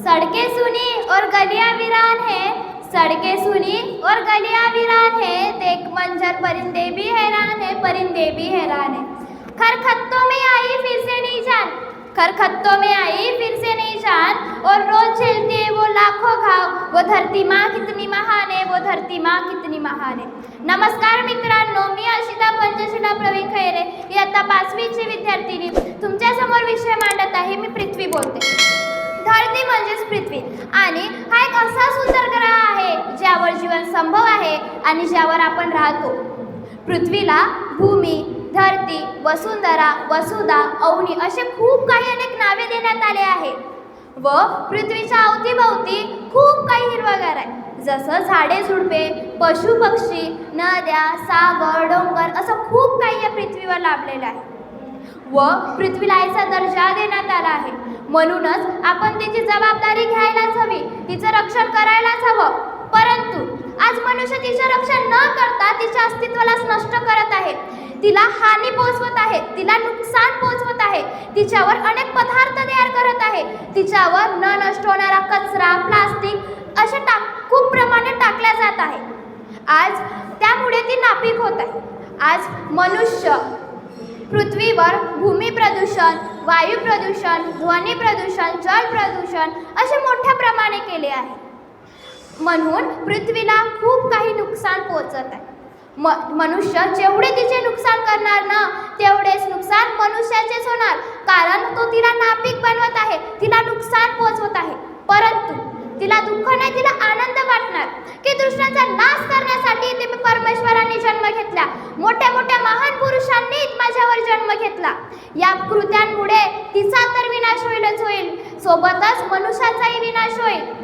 सड़कें सुनी और गलियां वीरान है। सड़कें सुनी और गलियां वीरान है। देख मंजर परिंदे भी हैरान है परिंदे भी हैरान है। खरखत्तों में आई फिर से नहीं जान खरखत्तों में आई फिर से नहीं जान और रोज झेलती है वो लाखों घाव वो धरती माँ कितनी महान है वो धरती माँ कितनी महान है। नमस्कार मित्रांनो मी अशिता पंचशिला प्रवीण खैरे. इयत्ता पाचवीची विद्यार्थिनी. तुमच्यासमोर विषय मांडत आहे मी पृथ्वी बोलते. म्हणजेच पृथ्वी. आणि हा एक असा सुंदर ग्रह आहे ज्यावर जीवन संभव आहे आणि ज्यावर आपण राहतो. पृथ्वीला भूमी धरती वसुंधरा वसुधा अवनी असे खूप काही अनेक नावे देण्यात आले आहे. व पृथ्वीच्या अवतीभोवती खूप काही हिरवगार आहे. जसं झाडे झुडपे पशु पक्षी नद्या सागर डोंगर असं खूप काही या पृथ्वीवर लाभलेलं आहे. व पृथ्वीलायचा दर्जा देण्यात आला आहे. म्हणूनच आपण तिची जबाबदारी घ्यायलाच हवी तिचं रक्षण करायलाच हवं. परंतु आज मनुष्य तिचे रक्षण न करता तिच्या अस्तित्वालाच नष्ट करत आहे. तिला हानी पोहोचवत आहे तिला नुकसान पोहोचवत आहे. तिच्यावर अनेक पदार्थ तयार करत आहे. तिच्यावर न नष्ट होणारा कचरा प्लास्टिक असे टाक खूप प्रमाणे टाकल्या जात आहे. आज त्यामुळे ती नापीक होत आहे. आज मनुष्य पृथ्वीवर भूमी प्रदूषण वायू प्रदूषण ध्वनी प्रदूषण जल प्रदूषण असे मोठ्या प्रमाणे केले आहे. म्हणून पृथ्वीला खूप काही नुकसान पोहोचत आहे. म मनुष्य जेवढे तिचे नुकसान करणार ना तेवढेच नुकसान मनुष्याचेच होणार. कारण तो तिला नापीक बनवत आहे तिला नुकसान पोहोचवत आहे. परंतु तिला दुःख नाही तिला आनंद वाटणार. की दुसऱ्यांचा नाश करण्यासाठी ते परमेश्वरांनी जन्म घेतला. मोठ्या मोठ्या जन्म घेतला. या कृत्यांमुळे तिचा तर विनाश होईलच होईल. सोबतच मनुष्याचाही विनाश होईल.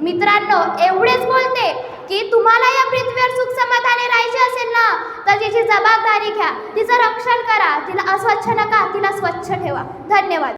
मित्रांनो एवढेच बोलते की तुम्हाला या पृथ्वीवर सुख समाधाने राहायचे असेल ना तर तिची जबाबदारी घ्या. तिचं रक्षण करा. तिला अस्वच्छ नका. तिला स्वच्छ ठेवा. धन्यवाद.